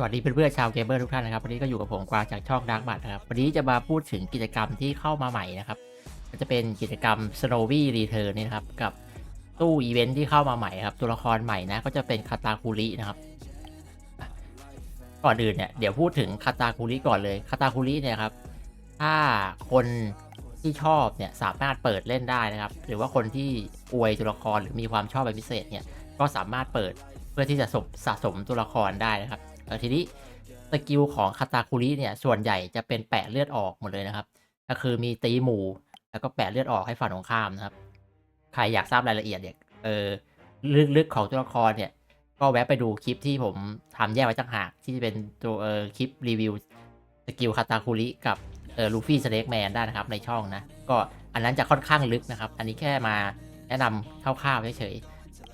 สวัสดีเพื่อนๆชาวเกมเมอร์ทุกท่านนะครับวันนี้ก็อยู่กับผมกวางจากช่องดักบัตนะครับวันนี้จะมาพูดถึงกิจกรรมที่เข้ามาใหม่นะครับก็จะเป็นกิจกรรม Snowy Return นี่นะครับกับตู้อีเวนท์ที่เข้ามาใหม่ครับตัวละครใหม่นะก็จะเป็นคาตาคุรินะครับก่อนอื่นเนี่ยเดี๋ยวพูดถึงคาตาคุริก่อนเลยคาตาคุริเนี่ยครับถ้าคนที่ชอบเนี่ยสามารถเปิดเล่นได้นะครับ หรือว่าคนที่อวยตัวละครหรือมีความชอบเป็นพิเศษเนี่ยก็สามารถเปิดเพื่อที่จะสะสมตัวละครได้นะครับ เออทีนี้สกิลของคาตาคุริเนี่ยส่วนใหญ่จะเป็นแปะเลือดออกหมดเลยนะครับ ก็คือมีตีหมู่แล้วก็แปะเลือดออกให้ฝั่งตรงข้ามนะครับ ใครอยากทราบรายละเอียดเนี่ยเออลึกๆของตัวละครเนี่ยก็แวะไปดูคลิปที่ผมทำแยกไว้ต่างหากที่จะเป็นตัวเออคลิปรีวิวสกิลคาตาคุริกับเออลูฟี่สเน็กแมนได้นะครับในช่องนะ ก็อันนั้นจะค่อนข้างลึกนะครับ อันนี้แค่มาแนะนำคร่าวๆเฉยๆ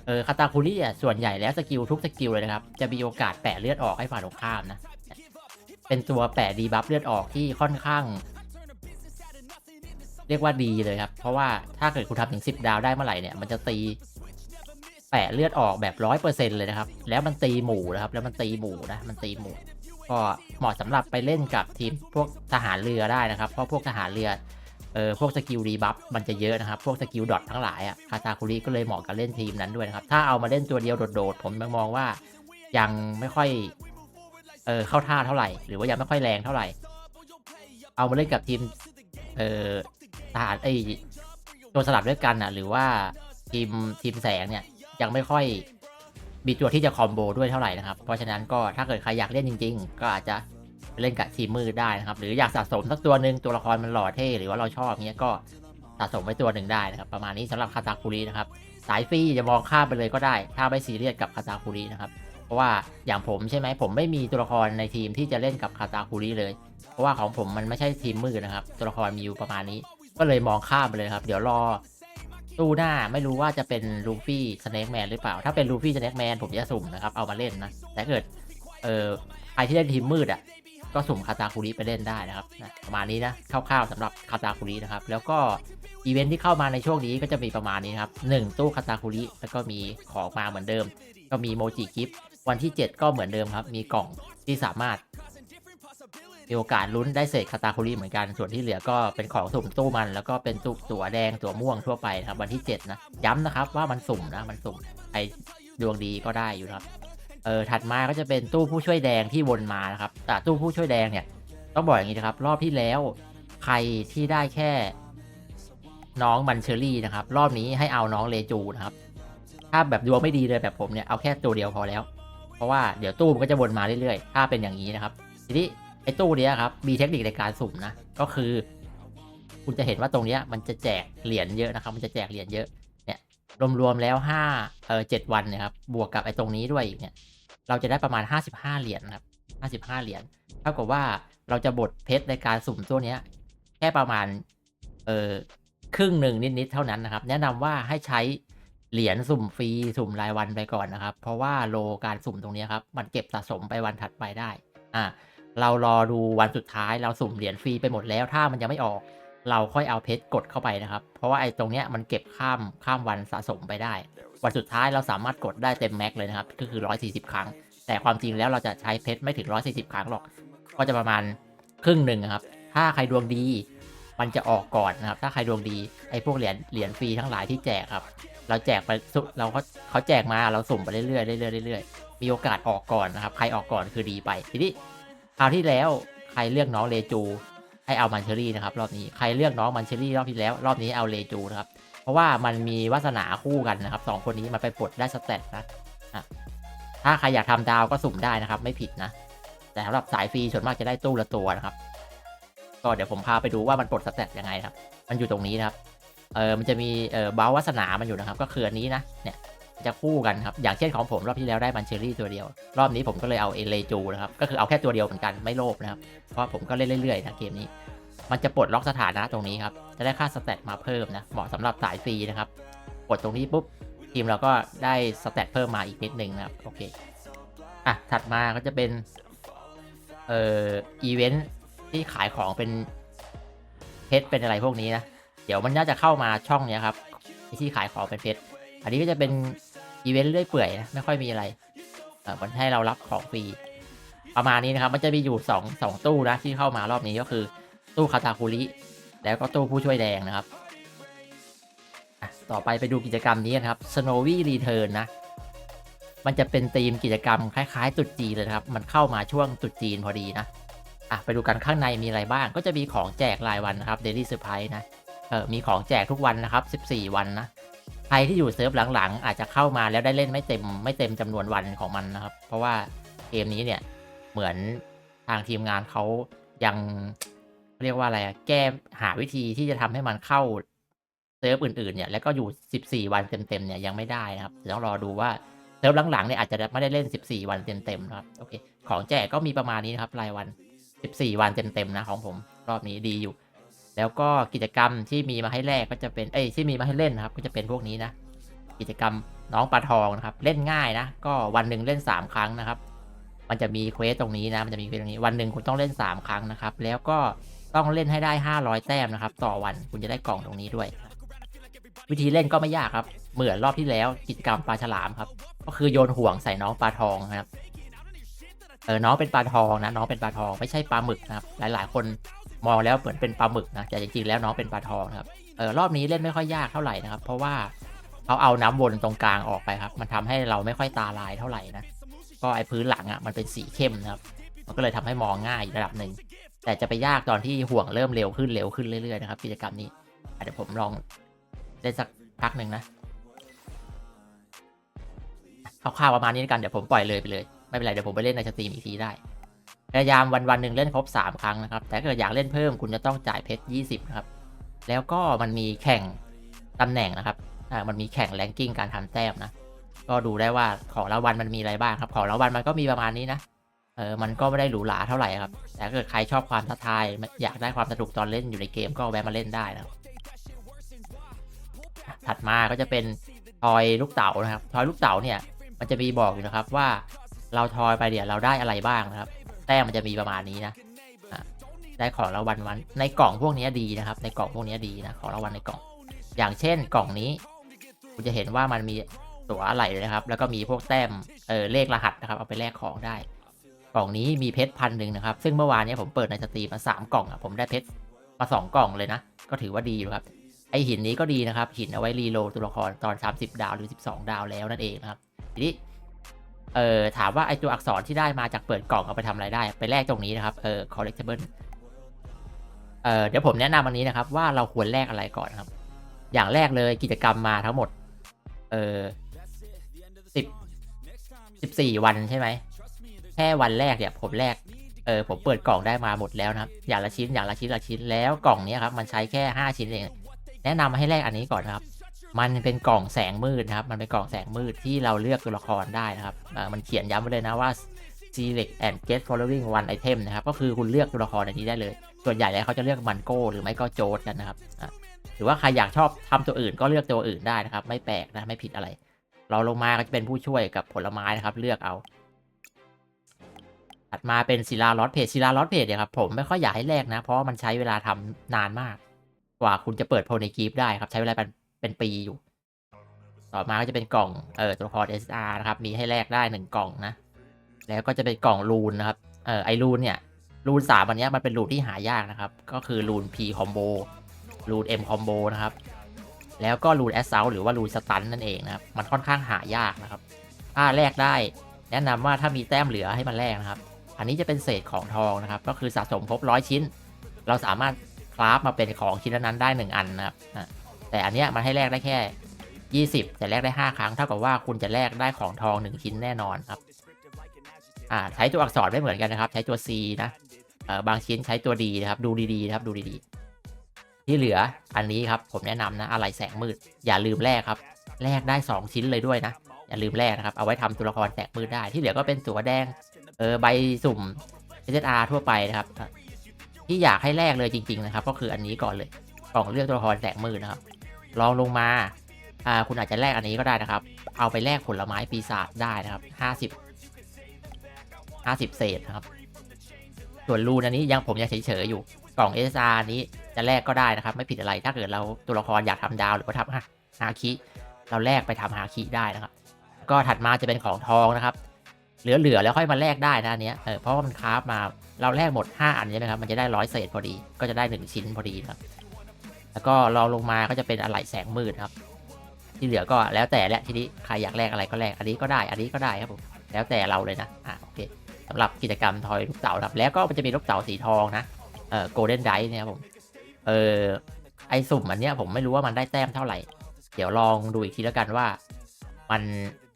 เออคาตาคุริอะส่วนใหญ่แล้วสกิลทุกสกิลเลยนะครับ จะมีโอกาสแปะเลือดออกให้ฝ่ายตรงข้ามนะ เป็นตัวแปะดีบัฟเลือดออกที่ค่อนข้าง เรียกว่าดีเลยครับ เพราะว่าถ้าเกิดคุณทำถึง 10 ดาวได้เมื่อไหร่เนี่ยมันจะตีแปะเลือดออกแบบร้อยเปอร์เซ็นเลยนะครับ แล้วมันตีหมู่นะครับ แล้วมันตีหมู่นะมันตีหมู่ก็เหมาะสำหรับไปเล่นกับทีมพวกทหารเรือได้นะครับ เพราะพวกทหารเรือ เออพวกสกิลรีบัฟมันจะเยอะนะครับ พวกสกิลดอททั้งหลายอะคาตาคุริก็เลยเหมาะกับเล่นทีมนั้นด้วยนะครับ ถ้าเอามาเล่นตัวเดียวโดดๆ ผมมองว่ายังไม่ค่อยเออเข้าท่าเท่าไหร่ หรือว่ายังไม่ค่อยแรงเท่าไหร่ เอามาเล่นกับทีมเออทหารไอตัวสลับด้วยกันอะ หรือว่าทีมทีมแสงเนี่ยยังไม่ค่อยมีตัวที่จะคอมโบด้วยเท่าไหร่นะครับ เพราะฉะนั้นก็ถ้าเกิดใครอยากเล่นจริง ๆ ก็อาจจะ ไปเล่นกับทีมมืดได้นะครับ หรืออยากสะสมสักตัวหนึ่งตัวละครมันหล่อเท่หรือว่าเราชอบเงี้ยก็สะสมไว้ตัวหนึ่งได้นะครับ ประมาณนี้สำหรับคาตาคุรินะครับ สายฟรีจะมองข้ามไปเลยก็ได้ ถ้าไม่ซีเรียสกับคาตาคุรินะครับ เพราะว่าอย่างผมใช่ไหมผมไม่มีตัวละครในทีมที่จะเล่นกับคาตาคุริเลย เพราะว่าของผมมันไม่ใช่ทีมมืดนะครับ ตัวละครมีอยู่ประมาณนี้ ก็เลยมองข้ามไปเลยครับ เดี๋ยวรอตู้หน้าไม่รู้ว่าจะเป็นลูฟี่สเน็กแมนหรือเปล่า ถ้าเป็นลูฟี่สเน็กแมนผมจะสุ่มนะครับเอามาเล่นนะ แต่ถ้าเกิดเออใครที่เล่นทีมมืดอะ ก็สุ่มคาตาคุริไปเล่นได้นะครับนะประมาณนี้นะคร่าวๆสำหรับคาตาคุรินะครับ แล้วก็อีเวนท์ที่เข้ามาในช่วงนี้ก็จะมีประมาณนี้ครับหนึ่งตู้คาตาคุริแล้วก็มีของมาเหมือนเดิม ก็มีโมจิกิฟวันที่ 7 ก็เหมือนเดิมครับ มีกล่องที่สามารถมีโอกาสลุ้นได้เศษคาตาคุริเหมือนกัน ส่วนที่เหลือก็เป็นของสุ่มตู้มัน แล้วก็เป็นตู้ตัวแดงตัวม่วงทั่วไปครับวันที่ 7 นะ ย้ำนะครับว่ามันสุ่มนะมันสุ่มใครดวงดีก็ได้อยู่ครับ เออถัดมาก็จะเป็นตู้ผู้ช่วยแดงที่วนมานะครับ แต่ตู้ผู้ช่วยแดงเนี่ยต้องบอกอย่างนี้นะครับ รอบที่แล้วใครที่ได้แค่ น้องมันเชอรี่นะครับ รอบนี้ให้เอาน้องเลจูนะครับ ถ้าแบบดวงไม่ดีเลยแบบผมเนี่ยเอาแค่ตัวเดียวพอแล้ว เพราะว่าเดี๋ยวตู้มันก็จะวนมาเรื่อยๆ ถ้าเป็นอย่างนี้นะครับ ทีนี้ไอ้ตู้เนี้ยครับมีเทคนิคในการสุ่มนะก็คือ คุณจะเห็นว่าตรงเนี้ยมันจะแจกเหรียญเยอะนะครับ มันจะแจกเหรียญเยอะเนี่ยรวมๆแล้วห้าเออเจ็ดวันนี่ยครับบวกกับไอ้ตรงนี้ด้วยอีกเนี่ย เราจะได้ประมาณ 55 เหรียญครับ55 เหรียญเท่ากับว่าเราจะบดเพชรในการสุ่มตัวเนี้ยแค่ประมาณเออครึ่งหนึ่งนิดๆเท่านั้นนะครับ แนะนำว่าให้ใช้เหรียญสุ่มฟรีสุ่มรายวันไปก่อนนะครับ เพราะว่าโลการสุ่มตรงนี้ครับมันเก็บสะสมไปวันถัดไปได้อ่าเรารอดูวันสุดท้ายเราสุ่มเหรียญฟรีไปหมดแล้วถ้ามันยังไม่ออก เราค่อยเอาเพชรกดเข้าไปนะครับ เพราะว่าไอ้ตรงเนี้ยมันเก็บข้ามข้ามวันสะสมไปได้ วันสุดท้ายเราสามารถกดได้เต็มแม็กเลยนะครับ ก็คือ 140 ครั้ง แต่ความจริงแล้วเราจะใช้เพชรไม่ถึง 140 ครั้งหรอก ก็จะประมาณครึ่งหนึ่งครับ ถ้าใครดวงดี มันจะออกก่อนนะครับ ถ้าใครดวงดี ไอ้พวกเหรียญ เหรียญฟรีทั้งหลายที่แจกครับ เราแจกไปสุเราก็เขาแจกมา เราสุ่มไปเรื่อยๆ เรื่อยๆ เรื่อยๆ มีโอกาสออกก่อนนะครับ ใครออกก่อนคือดีไป ทีนี้คราวที่แล้วใครเลือกน้องเลจูให้เอามันเชอรี่นะครับรอบนี้ ใครเลือกน้องมันเชอรี่รอบที่แล้ว รอบนี้เอาเลจูนะครับ เพราะว่ามันมีวาสนาคู่กันนะครับสองคนนี้มันไปปลดได้สเตตนะอะถ้าใครอยากทำดาวก็สุ่มได้นะครับ ไม่ผิดนะ แต่สำหรับสายฟรีส่วนมากจะได้ตู้ละตัวนะครับ ก็เดี๋ยวผมพาไปดูว่ามันปลดสเตตยังไงครับ มันอยู่ตรงนี้นะครับ เออมันจะมีเออเบลวัสนามันอยู่นะครับ ก็คืออันนี้นะ เนี่ยจะคู่กันครับ อย่างเช่นของผมรอบที่แล้วได้มันเชอรี่ตัวเดียว รอบนี้ผมก็เลยเอาเอเลจูนะครับ ก็คือเอาแค่ตัวเดียวเหมือนกันไม่โลภนะครับ เพราะผมก็เล่นเรื่อยๆนะเกมนี้ มันจะปลดล็อกสถานะตรงนี้ครับ จะได้ค่าสเตตมาเพิ่มนะ เหมาะสำหรับสายฟรีนะครับ กดตรงนี้ปุ๊บ ทีมเราก็ได้สเตตเพิ่มมาอีกนิดนึงนะครับ โอเค อะ ถัดมาก็จะเป็น เอ่อ อีเวนท์ที่ขายของเป็นเพชรเป็นอะไรพวกนี้นะ เดี๋ยวมันน่าจะเข้ามาช่องเนี้ยครับ ที่ขายของเป็นเพชร อันนี้ก็จะเป็นอีเวนต์เรื่อยเปื่อยนะ ไม่ค่อยมีอะไร เออมันให้เรารับของฟรี ประมาณนี้นะครับ มันจะมีอยู่สองสองตู้นะที่เข้ามารอบนี้ก็คือ ตู้คาตาคุริแล้วก็ตู้ผู้ช่วยแดงนะครับต่อไปไปดูกิจกรรมนี้นะครับ Snowy Return นะ มันจะเป็นธีมกิจกรรมคล้ายๆตรุษจีนเลยครับ มันเข้ามาช่วงตรุษจีนพอดีนะ อะไปดูกันข้างในมีอะไรบ้าง ก็จะมีของแจกรายวันนะครับ Daily Surprise นะ เออมีของแจกทุกวันนะครับ 14 วันนะ ใครที่อยู่เซิร์ฟหลังๆ อาจจะเข้ามาแล้วได้เล่นไม่เต็มไม่เต็มจำนวนวันของมันนะครับ เพราะว่าเกมนี้เนี่ยเหมือนทางทีมงานเขายัง เรียกว่าอะไรอะแก้หาวิธีที่จะทำให้มันเข้าเซิร์ฟอื่นๆเนี่ย แล้วก็อยู่ 14 วันเต็มๆเนี่ยยังไม่ได้นะครับเดี๋ยวต้องรอดูว่าเซิร์ฟหลังๆเนี่ยอาจจะไม่ได้เล่น 14 วันเต็มๆนะครับโอเค ของแจกก็มีประมาณนี้นะครับรายวัน 14 วันเต็มๆนะของผมรอบนี้ดีอยู่ แล้วก็กิจกรรมที่มีมาให้แลกก็จะเป็นเอ้ยที่มีมาให้เล่นนะครับ ก็จะเป็นพวกนี้นะกิจกรรมน้องปลาทองนะครับ เล่นง่ายนะ ก็วันหนึ่งเล่น 3 ครั้งนะครับ มันจะมีเควสตรงนี้นะ มันจะมีเควสตรงนี้ วันหนึ่งคุณต้องเล่น 3 ครั้งนะครับ แล้วก็ ต้องเล่นให้ได้ 500 แต้มนะครับ ต่อวันคุณจะได้กล่องตรงนี้ด้วย วิธีเล่นก็ไม่ยากครับ เหมือนรอบที่แล้วกิจกรรมปลาฉลามครับ ก็คือโยนห่วงใส่น้องปลาทองนะครับเออน้องเป็นปลาทองนะ น้องเป็นปลาทองไม่ใช่ปลาหมึกนะครับ หลาย ๆ คนมองแล้วเหมือนเป็นปลาหมึกนะแต่จริง ๆ แล้วน้องเป็นปลาทองครับเออรอบนี้เล่นไม่ค่อยยากเท่าไหร่นะครับ เพราะว่าเขาเอาน้ำวนตรงกลางออกไปครับ มันทำให้เราไม่ค่อยตาลายเท่าไหร่นะก็ไอพื้นหลังอะมันเป็นสีเข้มนะครับ มันก็เลยทำให้มองง่ายระดับหนึ่ง แต่จะไปยากตอนที่ห่วงเริ่มเร็วขึ้นเร็วขึ้นเรื่อยๆนะครับกิจกรรมนี้อะเดี๋ยวผมลองเล่นสักพักหนึ่งนะคร่าวๆประมาณนี้กันเดี๋ยวผมปล่อยเลยไปเลย ไม่เป็นไรเดี๋ยวผมไปเล่นในสตรีมอีกทีได้พยายามวันวันๆหนึ่งเล่นครบ 3 ครั้งนะครับ แต่ถ้าเกิดอยากเล่นเพิ่มคุณจะต้องจ่ายเพชร 20 นะครับ แล้วก็มันมีแข่งตำแหน่งนะครับมันมีแข่งแรงกิ้งการทำแต้มนะ ก็ดูได้ว่าของรางวัลมันมีอะไรบ้างครับ ของรางวัลมันก็มีประมาณนี้นะ เออมันก็ไม่ได้หรูหราเท่าไหร่ครับ แต่ถ้าเกิดใครชอบความท้าทายอยากได้ความสนุกตอนเล่นอยู่ในเกมก็แวะมาเล่นได้นะครับถัดมาก็จะเป็นทอยลูกเต๋านะครับทอยลูกเต๋าเนี่ยมันจะมีบอกอยู่นะครับว่าเราทอยไปเดี๋ยวเราได้อะไรบ้างนะครับ แต้มมันจะมีประมาณนี้นะได้ของรางวัลวันในกล่องพวกนี้ดีนะครับ ในกล่องพวกนี้ดีนะของรางวัลในกล่อง อย่างเช่นกล่องนี้คุณจะเห็นว่ามันมีตั๋วอะไรนะครับ แล้วก็มีพวกแต้มเออเลขรหัสนะครับ เอาไปแลกของได้ กล่องนี้มีเพชรพันหนึ่งนะครับ ซึ่งเมื่อวานนี้ผมเปิดในสตรีมมาสามกล่องอะผมได้เพชรมาสองกล่องเลยนะ ก็ถือว่าดีอยู่ครับ ไอหินนี้ก็ดีนะครับ หินเอาไว้รีโลตัวละครตอน 30 ดาวหรือ 12 ดาวแล้วนั่นเองนะครับ ทีนี้เอ่อถามว่าไอตัวอักษรที่ได้มาจากเปิดกล่องเอาไปทำอะไรได้ ไปแลกตรงนี้นะครับเออ collectible เอ่อเดี๋ยวผมแนะนำอันนี้นะครับ ว่าเราควรแลกอะไรก่อนครับ อย่างแรกเลยกิจกรรมมาทั้งหมด เออสิบสิบสี่วันใช่ไหม แค่วันแรกเนี่ยผมแลกเออผมเปิดกล่องได้มาหมดแล้วนะครับอย่างละชิ้นอย่างละชิ้นละชิ้นแล้วกล่องนี้ครับมันใช้แค่ห้าชิ้นเอง แนะนำให้แลกอันนี้ก่อนนะครับ มันเป็นกล่องแสงมืดนะครับ มันเป็นกล่องแสงมืดที่เราเลือกตัวละครได้นะครับมันเขียนย้ำไว้เลยนะว่า select and get following one item นะครับ ก็คือคุณเลือกตัวละครในนี้ได้เลย ส่วนใหญ่แล้วเขาจะเลือกมันโก้หรือไม่ก็โจดกันนะครับหรือว่าใครอยากชอบทำตัวอื่นก็เลือกตัวอื่นได้นะครับ ไม่แปลกนะไม่ผิดอะไร เราลงมาก็จะเป็นผู้ช่วยกับผลไม้นะครับ เลือกเอา ถัดมาเป็นศิลาลอสเพจศิลาลอสเพจเนี่ยครับผมไม่ค่อยอยากให้แลกนะ เพราะมันใช้เวลาทำนานมาก กว่าคุณจะเปิดโพในกีฟได้ครับ ใช้เวลาเป็นเป็นปีอยู่ ต่อมาก็จะเป็นกล่องเอ่อตัวละคร SR นะครับ มีให้แลกได้หนึ่งกล่องนะ แล้วก็จะเป็นกล่องรูนนะครับเอ่อไอรูนเนี่ยรูนสามอันนี้มันเป็นรูนที่หายากนะครับ ก็คือรูน P combo รูน M combo นะครับ แล้วก็รูน a s s a u l t หรือว่ารูนสตันนั่นเองนะครับ มันค่อนข้างหายากนะครับ ถ้าแลกได้ แนะนำว่าถ้ามีแต้มเหลือให้มันแลกนะครับ อันนี้จะเป็นเศษของทองนะครับ ก็คือสะสมครบร้อยชิ้น เราสามารถคราฟมาเป็นของชิ้นนั้นได้ 1 อันนะครับแต่อันเนี้ยมันให้แลกได้แค่ 20 แต่แลกได้ 5 ครั้ง เท่ากับว่าคุณจะแลกได้ของทอง 1 ชิ้นแน่นอนครับอ่าใช้ตัวอักษรไม่เหมือนกันนะครับ ใช้ตัว C นะเอ่อบางชิ้นใช้ตัว D นะครับ ดูดีๆนะครับ ดูดีๆ ที่เหลืออันนี้ครับ ผมแนะนำนะอะไรแสงมืด อย่าลืมแลกครับ แลกได้ 2 ชิ้นเลยด้วยนะ อย่าลืมแลกนะครับ เอาไว้ทำตัวละครแสงมืดได้ ที่เหลือก็เป็นตัวแดง เออใบสุ่ม SSR ทั่วไปนะครับ ที่อยากให้แลกเลยจริง ๆ นะครับ ก็คืออันนี้ก่อนเลยกล่องเลือกตัวละครแสงมืดนะครับ ลองลงมาอ่าคุณอาจจะแลกอันนี้ก็ได้นะครับ เอาไปแลกผลไม้ปีศาจได้นะครับห้าสิบห้าสิบเศษนะครับ ส่วนรูนอันนี้ยังผมยังเฉยๆอยู่กล่อง SSR นี้จะแลกก็ได้นะครับ ไม่ผิดอะไรถ้าเกิดเราตัวละครอยากทำดาวหรือว่าทำฮาคิ เราแลกไปทำฮาคิได้นะครับ ก็ถัดมาจะเป็นของทองนะครับ เหลือๆแล้วค่อยมาแลกได้นะอันเนี้ยเออเพราะว่ามันคราฟมาเราแลกหมด 5 อันใช่ไหมครับมันจะได้ร้อยเศษพอดี ก็จะได้ 1 ชิ้นพอดีนะครับ แล้วก็รองลงมาก็จะเป็นอะไหล่แสงมืดครับ ที่เหลือก็แล้วแต่แหละทีนี้ใครอยากแลกอะไรก็แลกอันนี้ก็ได้ อันนี้ก็ได้ครับผมแล้วแต่เราเลยนะอะโอเคสำหรับกิจกรรมทอยลูกเต๋าครับ แล้วก็มันจะมีลูกเต๋าสีทองนะเอ่อโกลเด้นไดเนี่ยครับผมเออไอสุ่มอันเนี้ยผมไม่รู้ว่ามันได้แต้มเท่าไหร่ เดี๋ยวลองดูอีกทีแล้วกันว่า มัน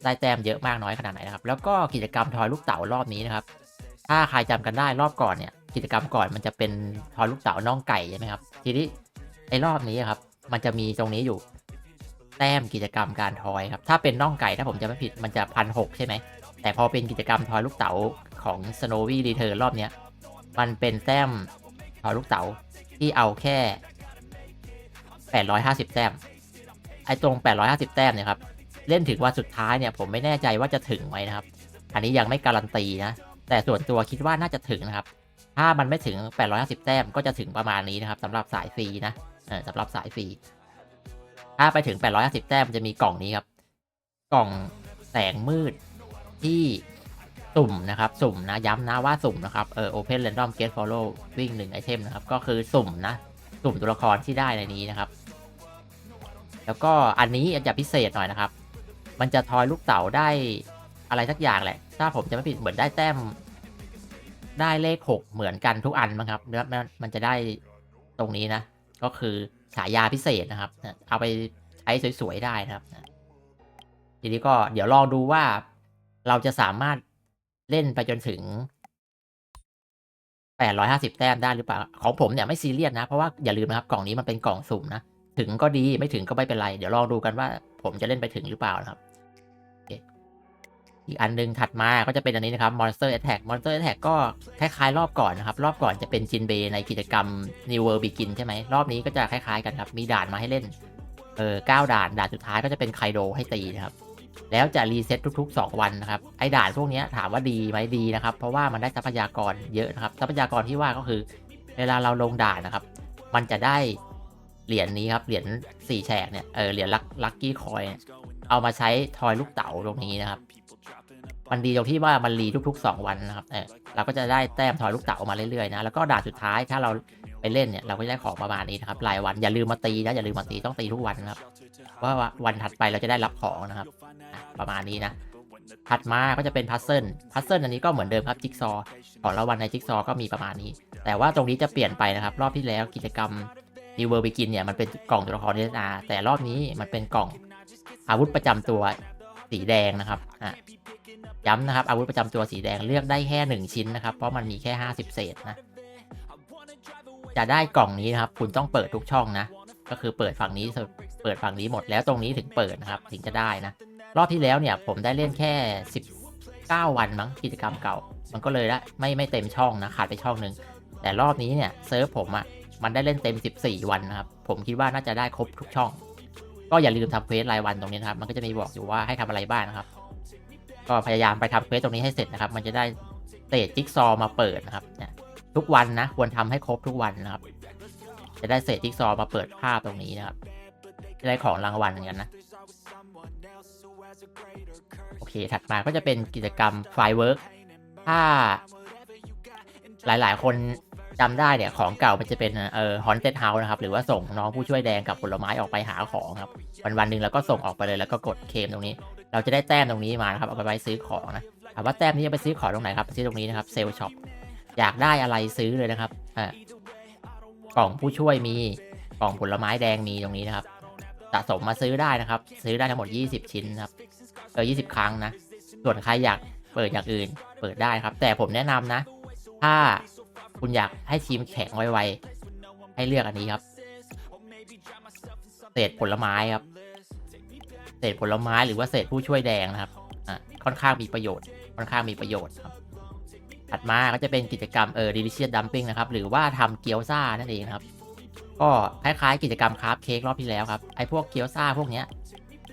ได้แต้มเยอะมากน้อยขนาดไหนนะครับ แล้วก็กิจกรรมทอยลูกเต๋ารอบนี้นะครับ ถ้าใครจำกันได้รอบก่อนเนี่ย กิจกรรมก่อนมันจะเป็นทอยลูกเต๋าน่องไก่ใช่ไหมครับ ทีนี้ไอ้รอบนี้ครับ มันจะมีตรงนี้อยู่ แต้มกิจกรรมการทอยครับ ถ้าเป็นน่องไก่ถ้าผมจะไม่ผิดมันจะพันหใช่ไหม แต่พอเป็นกิจกรรมทอยลูกเต๋าของ Snowy Return รอบเนี้ย มันเป็นแต้มทอยลูกเต๋าที่เอาแค่ 850 แต้ม ไอ้ตรง 850 แต้มเนี่ยครับ เล่นถึงวันสุดท้ายเนี่ยผมไม่แน่ใจว่าจะถึงไหมนะครับ อันนี้ยังไม่การันตีนะ แต่ส่วนตัวคิดว่าน่าจะถึงนะครับ ถ้ามันไม่ถึง 850 แต้มก็จะถึงประมาณนี้นะครับสำหรับสายฟรีนะเออสำหรับสายฟรีถ้าไปถึง 850 แต้มจะมีกล่องนี้ครับ กล่องแสงมืดที่สุ่มนะครับ สุ่มนะ ย้ำนะว่าสุ่มนะครับ เออ Open Random Get Follow วิ่งหนึ่งไอเทมนะครับ ก็คือสุ่มนะ สุ่มตัวละครที่ได้ในนี้นะครับ แล้วก็อันนี้จะพิเศษหน่อยนะครับ มันจะทอยลูกเต๋าได้อะไรสักอย่างแหละ ถ้าผมจะไม่ผิดเหมือนได้แต้ม ได้เลขหกเหมือนกันทุกอันมั้งครับแล้วมันมันจะได้ตรงนี้นะ ก็คือฉายาพิเศษนะครับ เอาไปใช้สวยๆได้นะครับ ทีนี้ก็เดี๋ยวลองดูว่าเราจะสามารถเล่นไปจนถึง850 แต้มได้หรือเปล่า ของผมเนี่ยไม่ซีเรียสนะ เพราะว่าอย่าลืมนะครับกล่องนี้มันเป็นกล่องสุ่มนะ ถึงก็ดีไม่ถึงก็ไม่เป็นไร เดี๋ยวลองดูกันว่าผมจะเล่นไปถึงหรือเปล่านะครับ อีกอันหนึงถัดมาก็จะเป็นอันนี้นะครับ Monster Attack Monster Attack ก็คล้ายๆ รอบก่อนนะครับ รอบก่อนจะเป็นจินเบในกิจกรรม New World Begin ใช่ไหมรอบนี้ก็จะคล้ายๆกันครับ มีด่านมาให้เล่น เออเก้าด่าน ด่านสุดท้ายก็จะเป็นไคโดให้ตีนะครับ แล้วจะรีเซ็ตทุก ๆ 2 วันนะครับ ไอ้ด่านพวกนี้ถามว่าดีไหมดีนะครับ เพราะว่ามันได้ทรัพยากรเยอะนะครับ ทรัพยากรที่ว่าก็คือ เวลาเราลงด่านนะครับ มันจะได้เหรียญนี้ครับ เหรียญสี่แฉกเนี่ย เออ เหรียญลักลักกี้คอย เอามาใช้ทอยลูกเต๋าตรงนี้นะครับ มันดีตรงที่ว่ามันรีทุกๆ 2 วันนะครับเออเราก็จะได้แต้มทอยลูกเต๋ามาเรื่อยๆนะแล้วก็ด่านสุดท้ายถ้าเราไปเล่นเนี่ยเราก็จะได้ของประมาณนี้นะครับรายวันอย่าลืมมาตีนะอย่าลืมมาตีต้องตีทุกวันนะครับว่าวันถัดไปเราจะได้รับของนะครับประมาณนี้นะถัดมาก็จะเป็นพัซเซิลพัซเซิลอันนี้ก็เหมือนเดิมครับจิ๊กซอของรางวัลในจิ๊กซอก็มีประมาณนี้ แต่ว่าตรงนี้จะเปลี่ยนไปนะครับ รอบที่แล้วกิจกรรม New World Begin เนี่ยมันเป็นกล่องตัวละครเดนาแต่รอบนี้มันเป็นกล่องอาวุธประจำตัวสีแดงนะครับอะ ย้ำนะครับอาวุธประจำตัวสีแดงเลือกได้แค่หนึ่งชิ้นนะครับ เพราะมันมีแค่ 50 เศษนะ จะได้กล่องนี้นะครับ คุณต้องเปิดทุกช่องนะ ก็คือเปิดฝั่งนี้เปิดฝั่งนี้หมดแล้วตรงนี้ถึงเปิดนะครับ ถึงจะได้นะ รอบที่แล้วเนี่ยผมได้เล่นแค่ 19 วันมั้งกิจกรรมเก่า มันก็เลยละไม่ไม่เต็มช่องนะขาดไปช่องหนึ่งแต่รอบนี้เนี่ยเซิร์ฟผมอะ่ะมันได้เล่นเต็ม 14 วันนะครับ ผมคิดว่าน่าจะได้ครบทุกช่อง ก็อย่าลืมทำเควสรายวันตรงนี้นะครับ มันก็จะมีบอกอยู่ว่าให้ทำอะไรบ้างนะครับ ก็พยายามไปทำเควสตรงนี้ให้เสร็จนะครับ มันจะได้เศษจิ๊กซอว์มาเปิดนะครับเนี่ยทุกวันนะควรทำให้ครบทุกวันนะครับ จะได้เศษจิ๊กซอว์มาเปิดภาพตรงนี้นะครับจะได้ของรางวัลเหมือนกันนะโอเค ถัดมาก็จะเป็นกิจกรรมไฟเวิร์กถ้าหลายๆ คนจำได้เนี่ยของเก่ามันจะเป็นเอ่อฮอนเต็ดเฮาส์นะครับ หรือว่าส่งน้องผู้ช่วยแดงกับผลไม้ออกไปหาของครับ วันวันหนึ่งแล้วก็ส่งออกไปเลยแล้วก็กดเคมตรงนี้ เราจะได้แต้มตรงนี้มานะครับเอาไปไว้ซื้อของนะถามว่าแต้มนี้จะไปซื้อของตรงไหนครับไปซื้อตรงนี้นะครับเซลช็อปอยากได้อะไรซื้อเลยนะครับอ่ากล่องผู้ช่วยมีกล่องผลไม้แดงมีตรงนี้นะครับสะสมมาซื้อได้นะครับ ซื้อได้ทั้งหมด 20 ชิ้นครับเออ20 ครั้งนะ ส่วนใครอยากเปิดอย่างอื่น เปิดได้ครับ แต่ผมแนะนำนะ ถ้าคุณอยากให้ทีมแข็งไวๆให้เลือกอันนี้ครับเศษผลไม้ครับ เศษผลไม้หรือว่าเศษผู้ช่วยแดงนะครับอะค่อนข้างมีประโยชน์ ค่อนข้างมีประโยชน์ครับ ถัดมาก็จะเป็นกิจกรรมเออ delicious dumping นะครับ หรือว่าทำเกี๊ยวซ่านั่นเองครับ ก็คล้ายๆ กิจกรรมคราฟเค้กรอบที่แล้วครับ ไอ้พวกเกี๊ยวซ่าพวกเนี้ย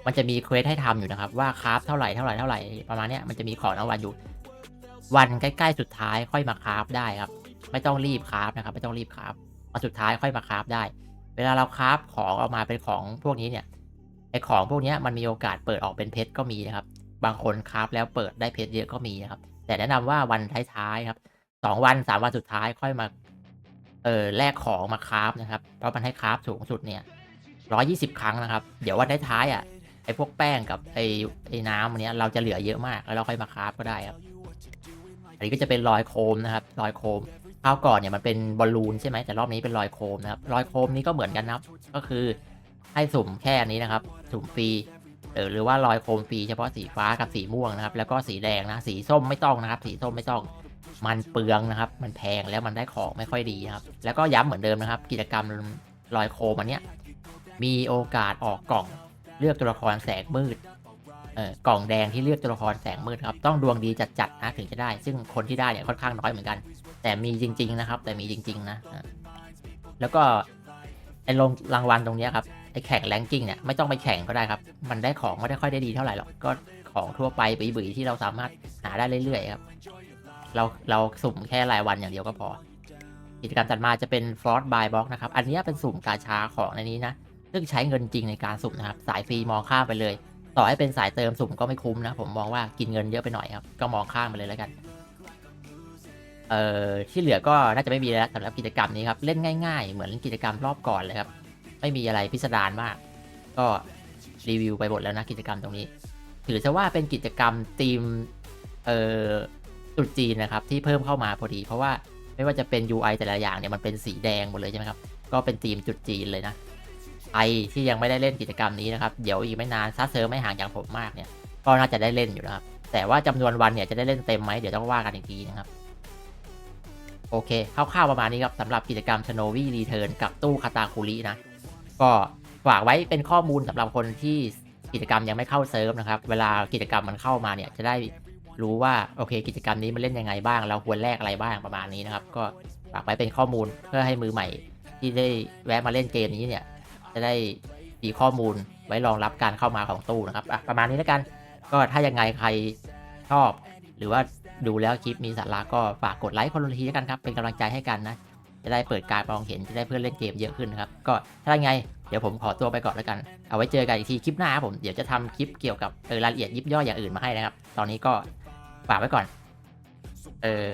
มันจะมีเควสให้ทำอยู่นะครับ ว่าคราฟเท่าไหร่เท่าไหร่เท่าไหร่ประมาณเนี้ยมันจะมีของรางวัลอยู่ วันใกล้ๆสุดท้ายค่อยมาคราฟได้ครับ ไม่ต้องรีบคราฟนะครับ ไม่ต้องรีบคราฟมาสุดท้ายค่อยมาคราฟได้ เวลาเราคราฟของออกมาเป็นของพวกนี้เนี่ย ของพวกนี้มันมีโอกาสเปิดออกเป็นเพชรก็มีนะครับ บางคนคราฟแล้วเปิดได้เพชรเยอะก็มีนะครับ แต่แนะนำว่าวันท้ายๆครับสองวันสามวันสุดท้ายค่อยมาเออแลกของมาคราฟนะครับ เพราะมันให้คราฟสูงสุดเนี่ยร้อยี่สิบครั้งนะครับ เดี๋ยววันท้ายๆอะไอ้พวกแป้งกับไอ้ไอ้น้ำอันเนี้ยเราจะเหลือเยอะมากแล้วเราค่อยมาคราฟก็ได้ครับอันนี้ก็จะเป็นรอยโคมนะครับรอยโคมคราวก่อนเนี่ยมันเป็นบอลลูนใช่ไหมแต่รอบนี้เป็นรอยโคมนะครับรอยโคมนี้ก็เหมือนกันนะครับ ก็คือให้สุ่มแค่นี้นะครับ สุ่มฟรีเออหรือว่ารอยโคมฟรีเฉพาะสีฟ้ากับสีม่วงนะครับ แล้วก็สีแดงนะสีส้มไม่ต้องนะครับ สีส้มไม่ต้องมันเปลืองนะครับ มันแพงแล้วมันได้ของไม่ค่อยดีครับ แล้วก็ย้ำเหมือนเดิมนะครับ กิจกรรมรอยโคมอันเนี้ยมีโอกาสออกกล่องเลือกตัวละครแสงมืดเออกล่องแดงที่เลือกตัวละครแสงมืดครับ ต้องดวงดีจัดๆนะถึงจะได้ ซึ่งคนที่ได้เนี่ยค่อนข้างน้อยเหมือนกัน แต่มีจริง ๆนะครับ แต่มีจริง ๆ นะแล้วก็ไอ้ลงรางวัลตรงเนี้ยครับ แข่งแรงกิ้งเนี่ยไม่ต้องไปแข่งก็ได้ครับ มันได้ของไม่ได้ค่อยได้ดีเท่าไหร่หรอก ก็ของทั่วไปบุ๋ยๆที่เราสามารถหาได้เรื่อยๆครับ เราเราสุ่มแค่รายวันอย่างเดียวก็พอ กิจกรรมถัดมาจะเป็น f r o s t buy box นะครับ อันนี้เป็นสุ่มกาชาของในนี้นะ ซึ่งใช้เงินจริงในการสุ่มนะครับ สายฟรีมองข้ามไปเลย ต่อให้เป็นสายเติมสุ่มก็ไม่คุ้มนะ ผมมองว่ากินเงินเยอะไปหน่อยครับ ก็มองข้ามไปเลยแล้วกัน เอ่อที่เหลือก็น่าจะไม่มีแล้วสำหรับกิจกรรมนี้ครับ เล่นง่าย ๆ เหมือนกิจกรรมรอบก่อนเลยครับ ไม่มีอะไรพิสดารมาก ก็รีวิวไปหมดแล้วนะกิจกรรมตรงนี้ ถือซะว่าเป็นกิจกรรมทีมเอ่อตรุษจีนนะครับที่เพิ่มเข้ามาพอดี เพราะว่าไม่ว่าจะเป็น UI แต่ละอย่างเนี่ยมันเป็นสีแดงหมดเลยใช่ไหมครับ ก็เป็นทีมตรุษจีนเลยนะใครที่ยังไม่ได้เล่นกิจกรรมนี้นะครับ เดี๋ยวอีกไม่นานซัดเซิร์ไม่ห่างจากผมมากเนี่ย ก็น่าจะได้เล่นอยู่นะครับ แต่ว่าจำนวนวันเนี่ยจะได้เล่นเต็มไหมเดี๋ยวต้องว่ากันอีกทีนะครับ โอเคคร่าวๆประมาณนี้ครับสำหรับกิจกรรม s n o w y Return กับตู้คาตาคุรินะ ก็ฝากไว้เป็นข้อมูลสำหรับคนที่กิจกรรมยังไม่เข้าเซิร์ฟนะครับ เวลากิจกรรมมันเข้ามาเนี่ยจะได้รู้ว่าโอเค กิจกรรมนี้มันเล่นยังไงบ้าง เราควรแลกอะไรบ้างประมาณนี้นะครับ ก็ฝากไว้เป็นข้อมูลเพื่อให้มือใหม่ ที่ได้แวะมาเล่นเกมนี้เนี่ย จะได้มีข้อมูลไว้รองรับการเข้ามาของตู้นะครับอะประมาณนี้แล้วกัน ก็ถ้ายังไงใครชอบ หรือว่าดูแล้วคลิปมีสาระก็ฝากกดไลค์คนละทีแล้วกันครับเป็นกำลังใจให้กันนะ จะได้เปิดการมองเห็นจะได้เพื่อนเล่นเกมเยอะขึ้นนะครับ ก็ถ้าไงเดี๋ยวผมขอตัวไปก่อนแล้วกัน เอาไว้เจอกันอีกทีคลิปหน้าครับผม เดี๋ยวจะทำคลิปเกี่ยวกับเออรายละเอียดยิบย่อยอย่างอื่นมาให้นะครับ ตอนนี้ก็ฝากไว้ก่อน เออ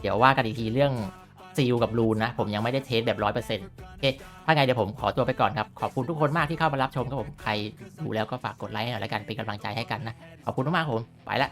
เดี๋ยวว่ากันอีกทีเรื่องซีลกับรูนนะ ผมยังไม่ได้เทสแบบร้อยเปอร์เซ็นต์โอเค ถ้าไงเดี๋ยวผมขอตัวไปก่อนครับ ขอบคุณทุกคนมากที่เข้ามารับชมครับผม ใครดูแล้วก็ฝากกดไลค์หน่อยแล้วกันเป็นกำลังใจให้กันนะ ขอบคุณมากๆผม ไปละ